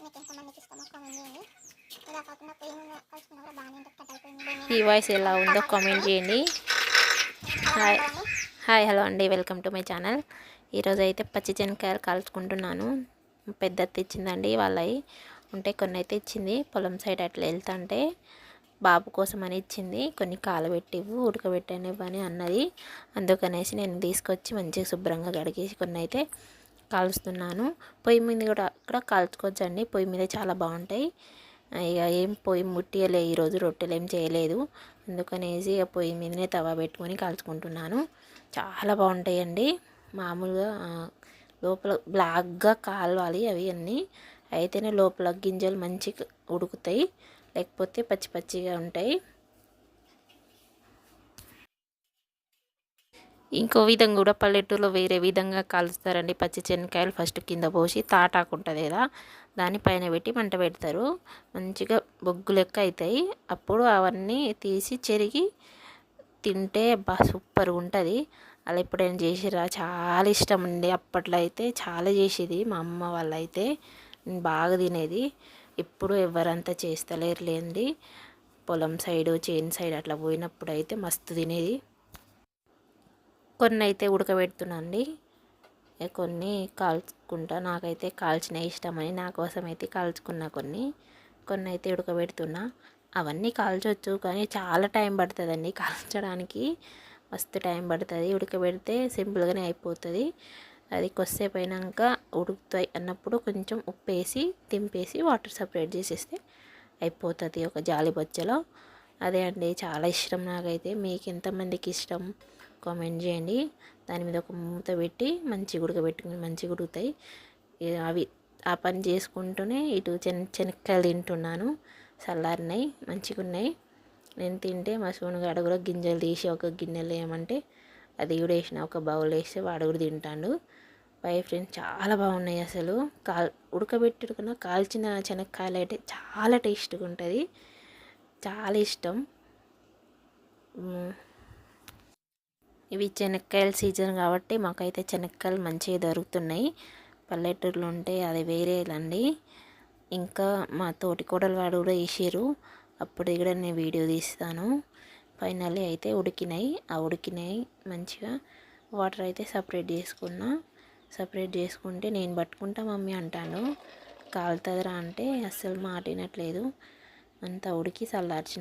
మీకు ఎంతమందికి ఇష్టమో కామెంట్ చేయండి ఇలా కాకుండా పొయ్యి మీద కలుసుకున్నా కూడా బాగానే ఉంటుంది కట్టెల పొయ్యి మీద ఈ వాయిస్ ఎలా ఉందో కామెంట్ చేయండి హాయ్ హాయ్ హలో అండి వెల్కమ్ టు మై ఛానల్ ఈరోజు అయితే పచ్చి శనక్కాయలు కాల్చుకుంటున్నాను. పెద్ద తెచ్చిందండి వాళ్ళవి ఉంటే కొన్ని అయితే ఇచ్చింది. పొలం సైడ్ అట్లా వెళ్తుంటే బాబు కోసం అని ఇచ్చింది. కొన్ని కాలబెట్టివు ఉడకబెట్టనివ్వు అని అన్నది. అందుకనేసి నేను తీసుకొచ్చి మంచిగా శుభ్రంగా కడిగేసి కొన్ని అయితే కాలుస్తున్నాను. పొయ్యి మీద కూడా కూడా కాల్చుకోవచ్చండి. పొయ్యి మీద చాలా బాగుంటాయి. ఇక ఏం పొయ్యి ముట్టియలే ఈరోజు రొట్టెలు ఏం చేయలేదు. అందుకనేసి ఇక పొయ్యి మీదనే తవా పెట్టుకొని కాల్చుకుంటున్నాను. చాలా బాగుంటాయండి. మామూలుగా లోపల బ్లాక్గా కాలవాలి అవి అన్నీ. అయితేనే లోపల గింజలు మంచిగా ఉడుకుతాయి. లేకపోతే పచ్చి పచ్చిగా ఉంటాయి. ఇంకో విధంగా కూడా పల్లెటూరులో వేరే విధంగా కాలుస్తారండి పచ్చి శనగకాయలు ఫస్ట్ కింద పోసి తాటాకు ఉంటుంది కదా దానిపైన పైన పెట్టి మంట పెడతారు. మంచిగా బొగ్గు లెక్క అవుతాయి అప్పుడు అవన్నీ తీసి చెరిగి తింటే బా సూపర్ ఉంటుంది. అలా ఎప్పుడైనా చేసిరా చాలా ఇష్టం అండి. అప్పట్లో అయితే చాలా చేసేది మా అమ్మ వాళ్ళైతే. నేను బాగా తినేది. ఇప్పుడు ఎవరంతా చేస్తలేరులేండి. పొలం సైడు చేను సైడ్ అట్లా పోయినప్పుడు అయితే మస్తు తినేది. కొన్ని అయితే ఉడకబెడుతున్నాండి కొన్ని కాల్చుకుంటా నాకైతే కాల్చిన ఇష్టమని నా కోసం అయితే కాల్చుకున్నా కొన్ని. కొన్ని అయితే ఉడకబెడుతున్నా. అవన్నీ కాల్చవచ్చు కానీ చాలా టైం పడుతుందండి కాల్చడానికి. మస్తు టైం పడుతుంది. ఉడకబెడితే సింపుల్గానే అయిపోతుంది. అది కొద్దిసేపు అయినాక ఉడుకుతాయి అన్నప్పుడు కొంచెం ఉప్పు వేసి తింపేసి వాటర్ సపరేట్ చేసేస్తే అయిపోతుంది ఒక జాలి బొచ్చలో. అదే అండి చాలా ఇష్టం నాకైతే. మీకు ఎంతమందికి ఇష్టం? కామెంట్ చేయండి. దాని మీద ఒక మూత పెట్టి మంచిగా ఉడకబెట్టుకుని మంచిగా ఉడుకుతాయి. అవి ఆ పని చేసుకుంటూనే ఇటు చెన చెనక్కాయలు తింటున్నాను. చల్లారినాయి మంచిగా ఉన్నాయి. నేను తింటే మా సోనుగాడు కూడా గింజలు తీసి ఒక గిన్నెలు వేయమంటే అది కూడా వేసిన ఒక బౌల్ వేస్తే వాడు కూడా తింటాడు. బై ఫ్రెండ్స్ చాలా బాగున్నాయి అసలు. కాల్ ఉడకబెట్టుకున్న కాల్చిన శనక్కాయలు అయితే చాలా టేస్ట్గా ఉంటుంది. చాలా ఇష్టం. ఇవి శనక్కాయల సీజన్ కాబట్టి మాకైతే శనక్కాయలు మంచిగా దొరుకుతున్నాయి. పల్లెటూరులో ఉంటే అది వేరేలండి. ఇంకా మా తోటికోడలు వాడు కూడా వేసారు అప్పుడు కూడా నేను వీడియో తీస్తాను. ఫైనల్లీ అయితే ఉడికినాయి. ఆ ఉడికినాయి మంచిగా. వాటర్ అయితే సపరేట్ చేసుకున్నా. సపరేట్ చేసుకుంటే నేను పట్టుకుంటా మమ్మీ అంటాను. కాలుతుందిరా అంటే అస్సలు మాటినట్లేదు. అంతా ఉడికి చల్లార్చిన